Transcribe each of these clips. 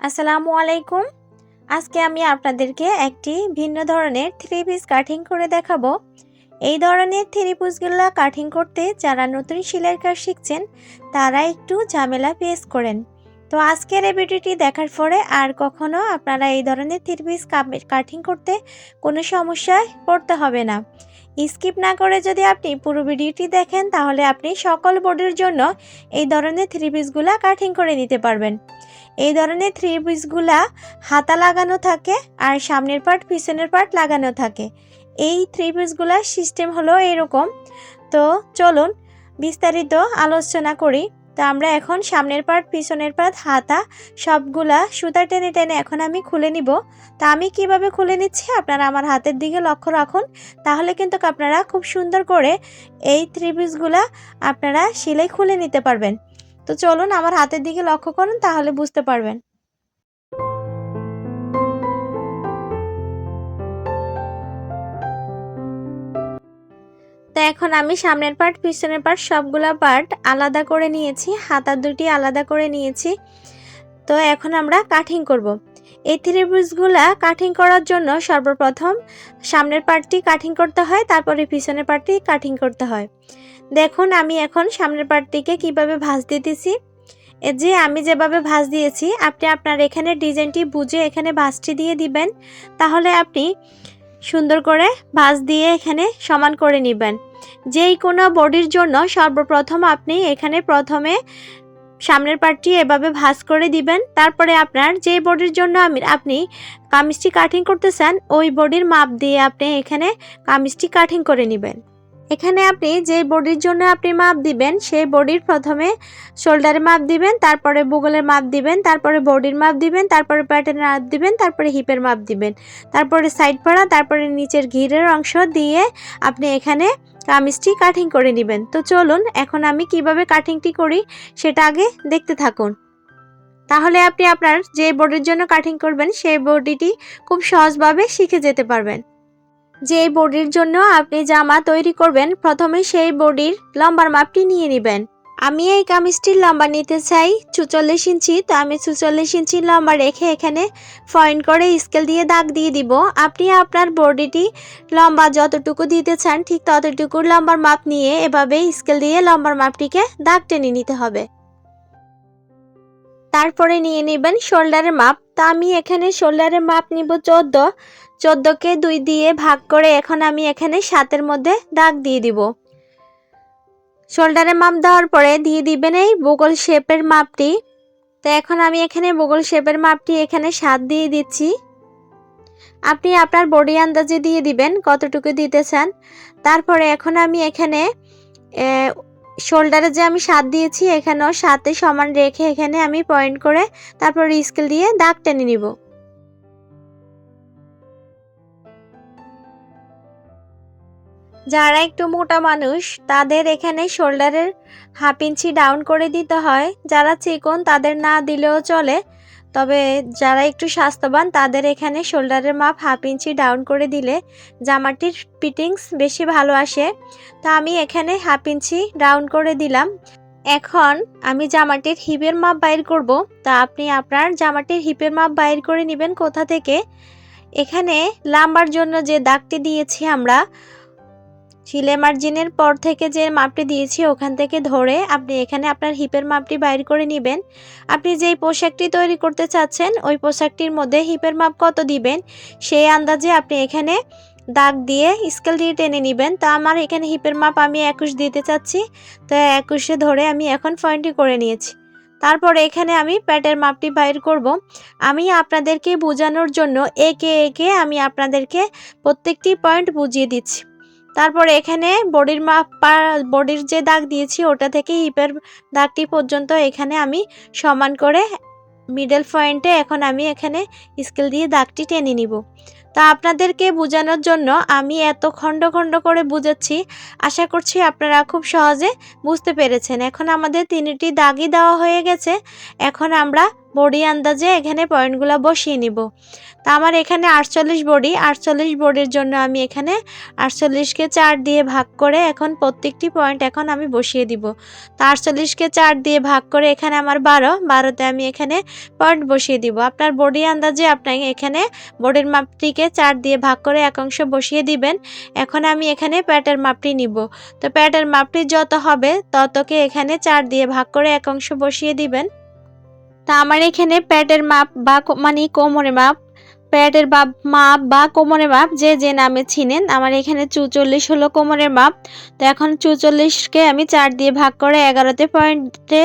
আসসালামু আলাইকুম। আজকে আমি আপনাদেরকে একটি ভিন্ন ধরনের থ্রি পিস কাটিং করে দেখাবো। এই ধরনের থ্রি পিসগুলো কাটিং করতে যারা নতুন সেলাই কাজ শিখছেন, তারা একটু ঝামেলা ফেস করেন। তো আজকের এই ভিডিওটি দেখার পরে আর কখনো আপনারা এই ধরনের থ্রি পিস কাটিং করতে কোনো সমস্যায় পড়তে হবে না। স্কিপ না করে যদি আপনি পুরো ভিডিওটি দেখেন, তাহলে আপনি সকল বোর্ডের জন্য এই ধরনের থ্রি পিসগুলো কাটিং করে নিতে পারবেন। এই ধরনের থ্রি পিসগুলা হাতা লাগানো থাকে আর সামনের পার্ট পিছনের পার্ট লাগানো থাকে। এই থ্রি পিসগুলার সিস্টেম হলো এরকম। তো চলুন বিস্তারিত আলোচনা করি। তো আমরা এখন সামনের পার্ট পিছনের পার্ট হাতা সবগুলা সুতা টেনে টেনে এখন আমি খুলে নিব। তা আমি কীভাবে খুলে নিচ্ছি? আপনারা আমার হাতের দিকে লক্ষ্য রাখুন। তাহলে কিন্তু আপনারা খুব সুন্দর করে এই থ্রি পিসগুলা আপনারা সেলাই খুলে নিতে পারবেন। তো চলুন আমার হাতের দিকে লক্ষ্য করুন, তাহলে বুঝতে পারবেন। তো এখন আমি সামনের পার্ট পিছনের পার্ট সবগুলা পার্ট আলাদা করে নিয়েছি হাতার দুটি আলাদা করে নিয়েছি। তো এখন আমরা কাটিং করব। এই থ্রি পিসগুলা কাটিং করার জন্য সর্বপ্রথম সামনের পার্টটি কাটিং করতে হয়, তারপরে পিছনের পার্টটি কাটিং করতে হয়। দেখুন, আমি এখন সামনের পার্টটিকে কীভাবে ভাঁজ দিতেছি। যে, আমি যেভাবে ভাঁজ দিয়েছি, আপনি আপনার এখানে ডিজাইনটি বুঝে এখানে ভাঁজটি দিয়ে দিবেন। তাহলে আপনি সুন্দর করে ভাঁজ দিয়ে এখানে সমান করে নেবেন। যেই কোনো বডির জন্য সর্বপ্রথম আপনি এখানে প্রথমে সামনের পার্টটি এভাবে ভাঁজ করে দিবেন। তারপরে আপনার যে বডির জন্য আমি, আপনি কামিজটি কাটিং করতে চান, ওই বডির মাপ দিয়ে আপনি এখানে কামিজটি কাটিং করে নেবেন। এখানে আপনি যে বডির জন্য আপনি মাপ দিবেন, সেই বডির প্রথমে শোল্ডারে মাপ দিবেন, তারপরে বুগলের মাপ দিবেন, তারপরে বডির মাপ দিবেন, তারপরে প্যাটের মাপ দিবেন, তারপরে হিপের মাপ দিবেন। তারপরে সাইড পাড়া, তারপরে নিচের ঘিরের অংশ দিয়ে আপনি এখানে কামিজটি কাটিং করে নেবেন। তো চলুন, এখন আমি কীভাবে কাটিংটি করি সেটা আগে দেখতে থাকুন। তাহলে আপনি আপনার যে বডির জন্য কাটিং করবেন, সেই বডিটি খুব সহজভাবে শিখে যেতে পারবেন। যে বডির জন্য আপনি জামা তৈরি করবেন, প্রথমে সেই বডির লম্বার মাপটি নিয়ে নেবেন। আমি এই কামিজটির লম্বা নিতে চাই চুচল্লিশ ইঞ্চি, তো আমি চুচল্লিশ ইঞ্চি লম্বা রেখে এখানে পয়েন্ট করে স্কেল দিয়ে দাগ দিয়ে দিব। আপনি আপনার বডিটি লম্বা যতটুকু দিতে চান, ঠিক ততটুকু লম্বার মাপ নিয়ে এভাবে স্কেল দিয়ে লম্বার মাপটিকে দাগ টেনে নিতে হবে। তারপরে নিয়ে নেবেন শোল্ডারের মাপ। তা আমি এখানে শোল্ডারের মাপ নিব চোদ্দ। চোদ্দোকে দুই দিয়ে ভাগ করে এখন আমি এখানে সাতের মধ্যে দাগ দিয়ে দিব। শোল্ডারের মাপ দেওয়ার পরে দিয়ে দিবেন এই বগল শেপের মাপটি। তো এখন আমি এখানে বগল শেপের মাপটি এখানে সাত দিয়ে দিচ্ছি। আপনি আপনার বডি আন্দাজে দিয়ে দিবেন কতটুকু দিতে চান। তারপরে এখন আমি এখানে শোল্ডারে যে আমি সাত দিয়েছি, এখানেও সাতে সমান রেখে এখানে আমি পয়েন্ট করে তারপর স্কেল দিয়ে দাগ টেনে নিব। যারা একটু মোটা মানুষ, তাদের এখানে শোল্ডারের হাফ ইঞ্চি ডাউন করে দিতে হয়। যারা চিকন, তাদের না দিলেও চলে। তবে যারা একটু স্বাস্থ্যবান, তাদের এখানে শোল্ডারের মাপ হাফ ইঞ্চি ডাউন করে দিলে জামাটির ফিটিংস বেশি ভালো আসে। তো আমি এখানে হাফ ইঞ্চি ডাউন করে দিলাম। এখন আমি জামাটির হিপের মাপ বাইর করব। তা আপনি আপনার জামাটির হিপের মাপ বাইর করে নেবেন কোথা থেকে? এখানে লাম্বার জন্য যে দাগটি দিয়েছি আমরা সিলে মার্জিনের পর থেকে যে মাপটি দিয়েছি ওখান থেকে ধরে আপনি এখানে আপনার হিপের মাপটি বাইর করে নেবেন। আপনি যেই পোশাকটি তৈরি করতে চাচ্ছেন, ওই পোশাকটির মধ্যে হিপের মাপ কত দিবেন? সেই আন্দাজে আপনি এখানে দাগ দিয়ে স্কেল দিয়ে টেনে নেবেন। তো আমার এখানে হিপের মাপ আমি একুশ দিতে চাচ্ছি, তো একুশে ধরে আমি এখন পয়েন্টটি করে নিয়েছি। তারপরে এখানে আমি প্যাটের মাপটি বাইর করব। আমি আপনাদেরকে বোঝানোর জন্য একে একে আমি আপনাদেরকে প্রত্যেকটি পয়েন্ট বুঝিয়ে দিচ্ছি। তারপর এখানে বডির মাপা বডির যে দাগ দিয়েছি ওটা থেকে হিপের দাগটি পর্যন্ত এখানে আমি সমান করে মিডল পয়েন্টে এখন আমি এখানে স্কেল দিয়ে দাগটি টেনে নিব। তা আপনাদেরকে বোঝানোর জন্য আমি এত খণ্ড খণ্ড করে বুঝাচ্ছি। আশা করছি আপনারা খুব সহজে বুঝতে পেরেছেন। এখন আমাদের তিনটি দাগই দেওয়া হয়ে গেছে। এখন আমরা বডি আন্দাজে এখানে পয়েন্টগুলো বসিয়ে নিব। তা আমার এখানে আটচল্লিশ বডি। আটচল্লিশ বডির জন্য আমি এখানে আটচল্লিশকে চার দিয়ে ভাগ করে এখন প্রত্যেকটি পয়েন্ট এখন আমি বসিয়ে দিব। তা আটচল্লিশকে চার দিয়ে ভাগ করে এখানে আমার বারো। বারোতে আমি এখানে পয়েন্ট বসিয়ে দিব। আপনার বডি আন্দাজে আপনাকে এখানে বডির মাপটিকে চার দিয়ে ভাগ করে এক অংশ বসিয়ে দিবেন। এখন আমি এখানে প্যাটের মাপটি নিব। তো প্যাটের মাপটি যত হবে, ততকে এখানে চার দিয়ে ভাগ করে এক অংশ বসিয়ে দিবেন। তা আমার এখানে প্যাটের মাপ বা মানে কোমরের মাপ প্যাটের বাপ মাপ বা কোমরের মাপ যে যে নামে ছিনেন আমার এখানে চুচল্লিশ হলো কোমরের মাপ। তো এখন চুচল্লিশকে আমি চার দিয়ে ভাগ করে এগারোতে পয়েন্টে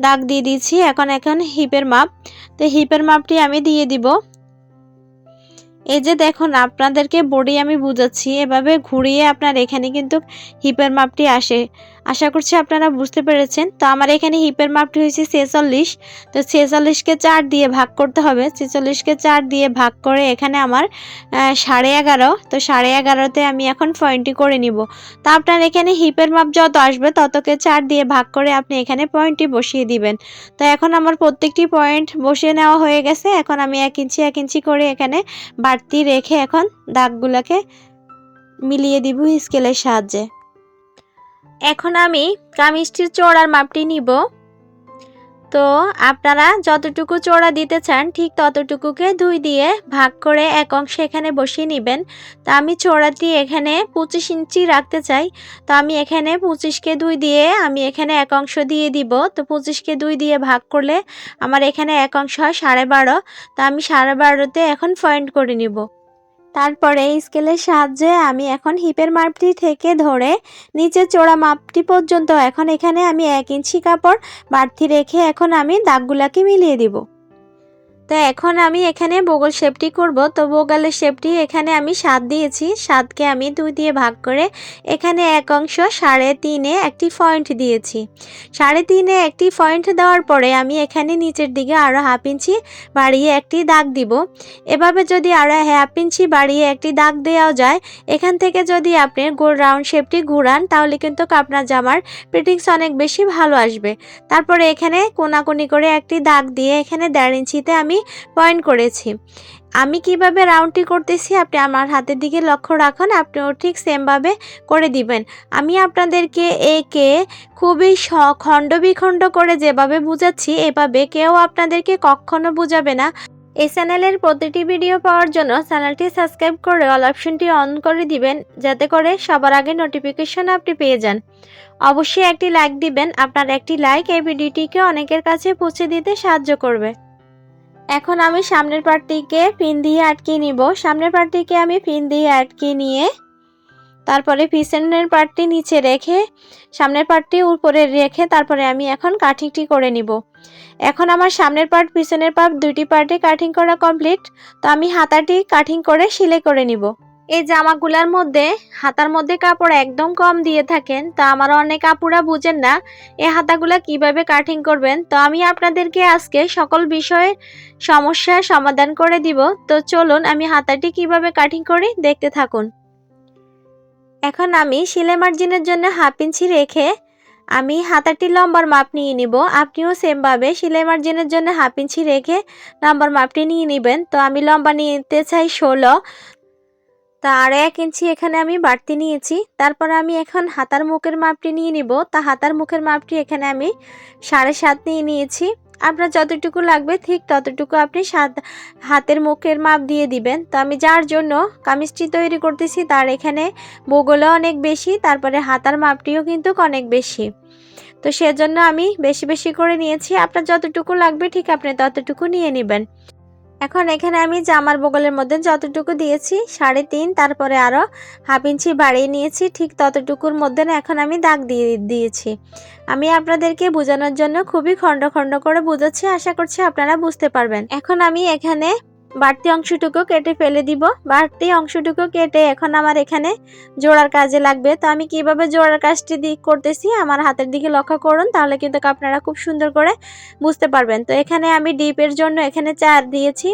দাগ দিয়ে দিচ্ছি এখন এখন হিপের মাপ। তো হিপের মাপটি আমি দিয়ে দিব। এই যে দেখুন, আপনাদেরকে বডি আমি বুঝাচ্ছি। এভাবে ঘুরিয়ে আপনার এখানে কিন্তু হিপের মাপটি আসে। আশা করছি আপনারা বুঝতে পেরেছেন। তো আমার এখানে হিপের মাপটি হয়েছে ছেচল্লিশ। তো ছেচল্লিশকে চার দিয়ে ভাগ করতে হবে। ছেচল্লিশকে চার দিয়ে ভাগ করে এখানে আমার সাড়ে এগারো। তো সাড়ে এগারোতে আমি এখন পয়েন্টটি করে নিব। তো আপনার এখানে হিপের মাপ যত আসবে, ততকে চার দিয়ে ভাগ করে আপনি এখানে পয়েন্টটি বসিয়ে দিবেন। তো এখন আমার প্রত্যেকটি পয়েন্ট বসিয়ে নেওয়া হয়ে গেছে। এখন আমি এক ইঞ্চি এক ইঞ্চি করে এখানে বাড়তি রেখে এখন দাগগুলোকে মিলিয়ে দিব স্কেলের সাহায্যে। এখন আমি কামিজটির চওড়ার মাপটি নিব। তো আপনারা যতটুকু চওড়া দিতে চান, ঠিক ততটুকুকে দুই দিয়ে ভাগ করে এক অংশে এখানে বসিয়ে নেবেন। তো আমি চওড়াটি এখানে পঁচিশ ইঞ্চি রাখতে চাই। তো আমি এখানে পঁচিশকে দুই দিয়ে আমি এখানে এক অংশ দিয়ে দিব। তো পঁচিশকে দুই দিয়ে ভাগ করলে আমার এখানে এক অংশ হয় সাড়ে বারো। তো আমি সাড়ে বারোতে এখন পয়েন্ট করে নিব। তারপরে স্কেলের সাহায্যে আমি এখন হিপের মাপটি থেকে ধরে নিচে চোড়া মাপটি পর্যন্ত এখন এখানে আমি এক ইঞ্চি কাপড় বাড়তি রেখে এখন আমি দাগগুলাকে মিলিয়ে দিব। তো এখন আমি এখানে বগল শেপটি করব। তো বগলের শেপটি এখানে আমি সাত দিয়েছি। সাতকে আমি দুই দিয়ে ভাগ করে এখানে এক অংশ সাড়ে তিনে একটি পয়েন্ট দিয়েছি। সাড়ে তিনে একটি পয়েন্ট দেওয়ার পরে আমি এখানে নিচের দিকে আরও হাফ ইঞ্চি বাড়িয়ে একটি দাগ দিব। এভাবে যদি আরও হাফ ইঞ্চি বাড়িয়ে একটি দাগ দেওয়া যায়, এখান থেকে যদি আপনি গোল রাউন্ড শেপটি ঘুরান, তাহলে কিন্তু আপনার জামার ফিটিংস অনেক বেশি ভালো আসবে। তারপরে এখানে কোনাকুনি করে একটি দাগ দিয়ে এখানে দেড় ইঞ্চিতে আমি পয়েন্ট করেছি। আমি কীভাবে রাউন্ডটি করতেছি আপনি আমার হাতের দিকে লক্ষ্য রাখুন আপনিও ঠিক সেমভাবে করে দিবেন। আমি আপনাদেরকে একে খুবই খণ্ড বিখণ্ড করে যেভাবে বুঝাচ্ছি, এভাবে কেউ আপনাদেরকে কখনো বুঝাবে না। এই চ্যানেলের প্রতিটি ভিডিও পাওয়ার জন্য চ্যানেলটি সাবস্ক্রাইব করে অল অপশনটি অন করে দিবেন, যাতে করে সবার আগে নোটিফিকেশন আপনি পেয়ে যান। অবশ্যই একটি লাইক দিবেন, আপনার একটি লাইক এই ভিডিওটিকে অনেকের কাছে পৌঁছে দিতে সাহায্য করবে। এখন আমি সামনের পার্টটিকে পিন দিয়ে আটকে নিব। সামনের পার্টটিকে আমি পিন দিয়ে আটকে নিয়ে তারপরে পিছনের পার্টটি নিচে রেখে সামনের পার্টটি উপরে রেখে তারপরে আমি এখন কাটিংটি করে নিব। এখন আমার সামনের পার্ট, পিছনের পার্ট দুইটি পার্টে কাটিং করা কমপ্লিট। তো আমি হাতাটি কাটিং করে সেলাই করে নিব। এই জামাগুলার মধ্যে, হাতার মধ্যে কাপড় একদম কম দিয়ে থাকেন, তা আমার অনেক আপুরা বুঝেন না এই হাতাগুলা কীভাবে কাটিং করবেন। তো আমি আপনাদেরকে আজকে সকল বিষয়ে সমস্যার সমাধান করে দিব। তো চলুন আমি হাতাটি কীভাবে কাটিং করি, দেখতে থাকুন। এখন আমি সেলাই মার্জিনের জন্য হাফ ইঞ্চি রেখে আমি হাতাটি লম্বার মাপ নিয়ে নিব। আপনিও সেমভাবে সেলাই মার্জিনের জন্য হাফ ইঞ্চি রেখে লম্বার মাপটি নিয়ে নেবেন। তো আমি লম্বা নিতে চাই ষোলো তা আর এক ইঞ্চি এখানে আমি বাড়তি নিয়েছি। তারপরে আমি এখন হাতার মুখের মাপটি নিয়ে নিব। তা হাতার মুখের মাপটি এখানে আমি সাড়ে সাত নিয়ে নিয়েছি। আপনার যতটুকু লাগবে ঠিক ততটুকু আপনি সাত হাতের মুখের মাপ দিয়ে দিবেন। তো আমি যার জন্য কামিজটি তৈরি করতেছি তার এখানে বগলও অনেক বেশি, তারপরে হাতার মাপটিও কিন্তু অনেক বেশি। তো সেজন্য আমি বেশি বেশি করে নিয়েছি। আপনার যতটুকু লাগবে ঠিক আপনি ততটুকু নিয়ে নেবেন। এখন এখানে আমি জামার বগলের মধ্যে যতটুকু দিয়েছি, সাড়ে তিন, তারপরে আরও হাফ ইঞ্চি বাড়িয়ে নিয়েছি, ঠিক ততটুকুর মধ্যে এখন আমি দাগ দিয়ে দিয়েছি। আমি আপনাদেরকে বোঝানোর জন্য খুবই খণ্ড খণ্ড করে বোঝাচ্ছি, আশা করছি আপনারা বুঝতে পারবেন। এখন আমি এখানে বাড়তি অংশটুকু কেটে ফেলে দিব। বাড়তি অংশটুকু কেটে এখন আমার এখানে জোড়ার কাজে লাগবে। তো আমি কীভাবে জোড়ার কাজটি দিক করতেছি আমার হাতের দিকে লক্ষ্য করুন, তাহলে কিন্তু আপনারা খুব সুন্দর করে বুঝতে পারবেন। তো এখানে আমি ডিপের জন্য এখানে চার দিয়েছি।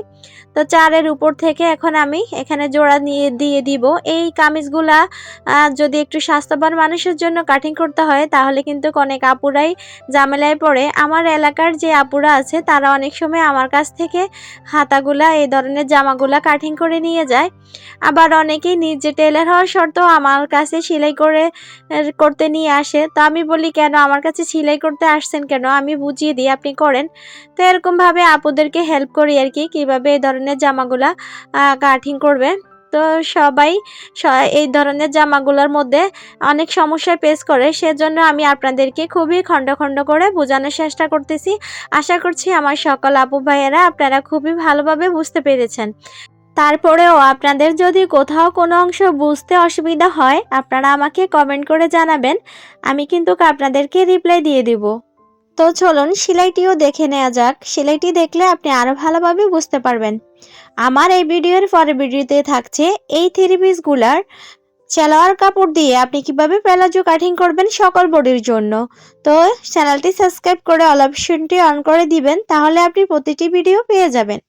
তো চারের উপর থেকে এখন আমি এখানে জোড়া নিয়ে দিয়ে দিব। এই কামিজগুলা যদি একটু স্বাস্থ্যবান মানুষের জন্য কাটিং করতে হয়, তাহলে কিন্তু অনেক আপুরাই ঝামেলায় পড়ে। আমার এলাকার যে আপুরা আছে, তারা অনেক সময় আমার কাছ থেকে হাতাগুলা এই ধরনের জামাগুলা কাটিং করে নিয়ে যায়। আবার অনেকেই নিজে টেলার হওয়ার সত্ত্বেও আমার কাছে সেলাই করে করতে নিয়ে আসে। তো আমি বলি, কেন আমার কাছে সেলাই করতে আসছেন কেন? আমি বুঝিয়ে দিই, আপনি করেন। তো এরকমভাবে আপুদেরকে হেল্প করি আর কি, কীভাবে এই ধরনের জামাগুলা কাটিং করবে। তো সবাই এই ধরনের জামাগুলোর মধ্যে অনেক সমস্যায় পেস করে। সেজন্য আমি আপনাদেরকে খুবই খণ্ড খণ্ড করে বোঝানোর চেষ্টা করতেছি। আশা করছি আমার সকল আপু ভাইয়েরা আপনারা খুবই ভালোভাবে বুঝতে পেরেছেন। তারপরেও আপনাদের যদি কোথাও কোনো অংশ বুঝতে অসুবিধা হয়, আপনারা আমাকে কমেন্ট করে জানাবেন। আমি কিন্তু আপনাদেরকে রিপ্লাই দিয়ে দিব। তো চলুন সেলাইটিও দেখে নেওয়া যাক। সেলাইটি দেখলে আপনি আরও ভালোভাবে বুঝতে পারবেন। আমার এই ভিডিওর পরে ভিডিওতে থাকছে এই থ্রি পিসগুলার সালোয়ার কাপড় দিয়ে আপনি কীভাবে প্যালাজো কাটিং করবেন সকল বডির জন্য। তো চ্যানেলটি সাবস্ক্রাইব করে অল অপশনটি অন করে দিবেন, তাহলে আপনি প্রতিটি ভিডিও পেয়ে যাবেন।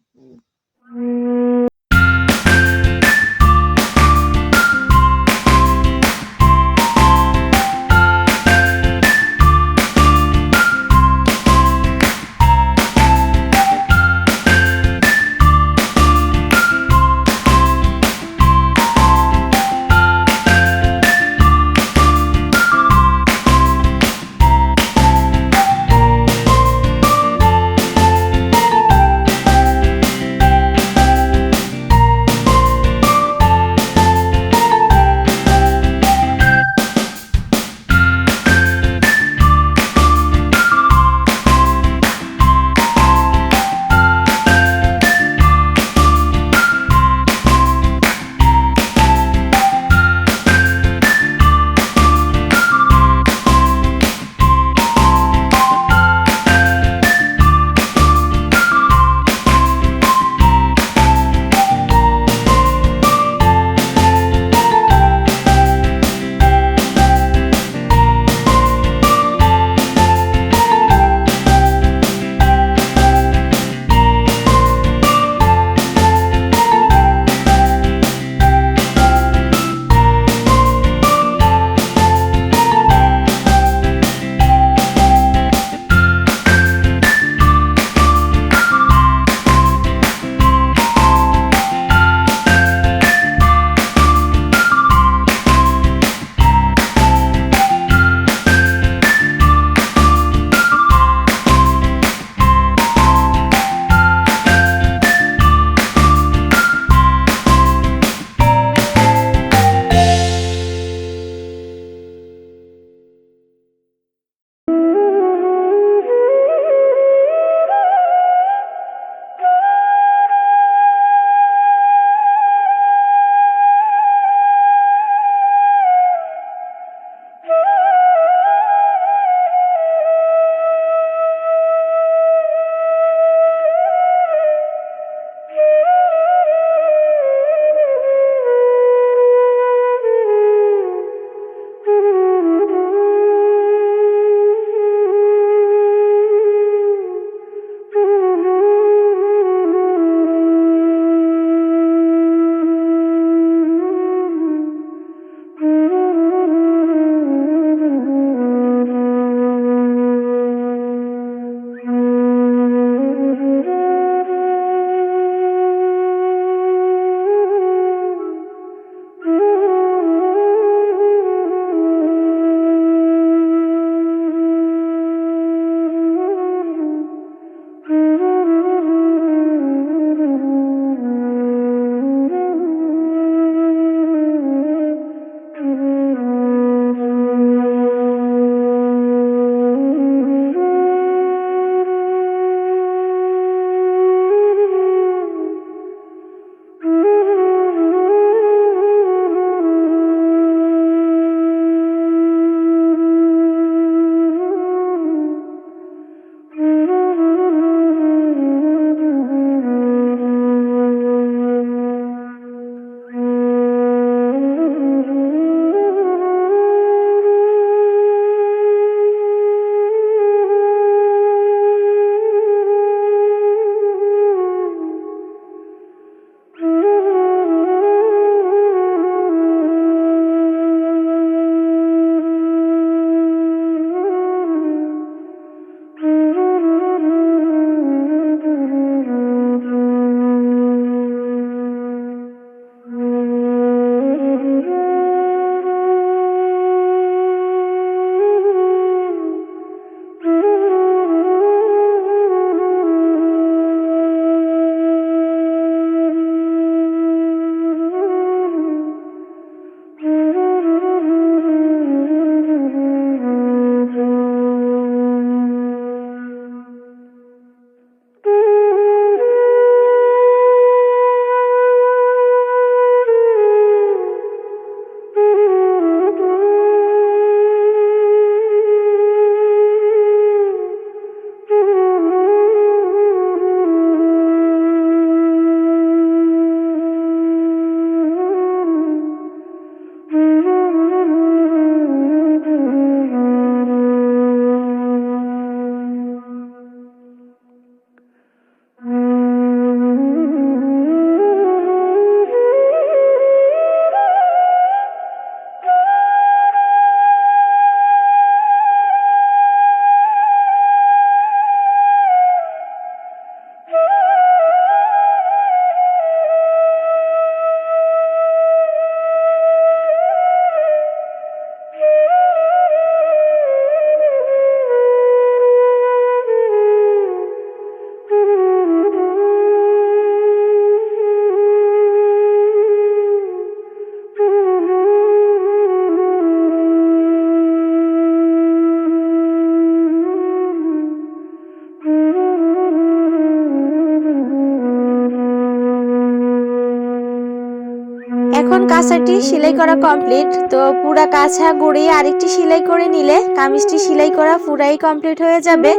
কাঁচাটি সেলাই করা কমপ্লিট তো পুরা কাছা গড়িয়ে আরেকটি সেলাই করে নিলে কামিজটি সেলাই করা পুরাই কমপ্লিট হয়ে যাবে।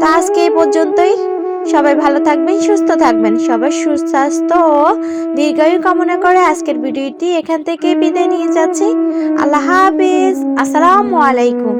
তো আজকে এই পর্যন্তই। সবাই ভালো থাকবেন, সুস্থ থাকবেন। সবার সুস্বাস্থ্য ও দীর্ঘায়ু কামনা করে আজকের ভিডিওটি এখান থেকে বিদায় নিয়ে যাচ্ছি। আল্লাহ হাফিজ। আসসালামু আলাইকুম।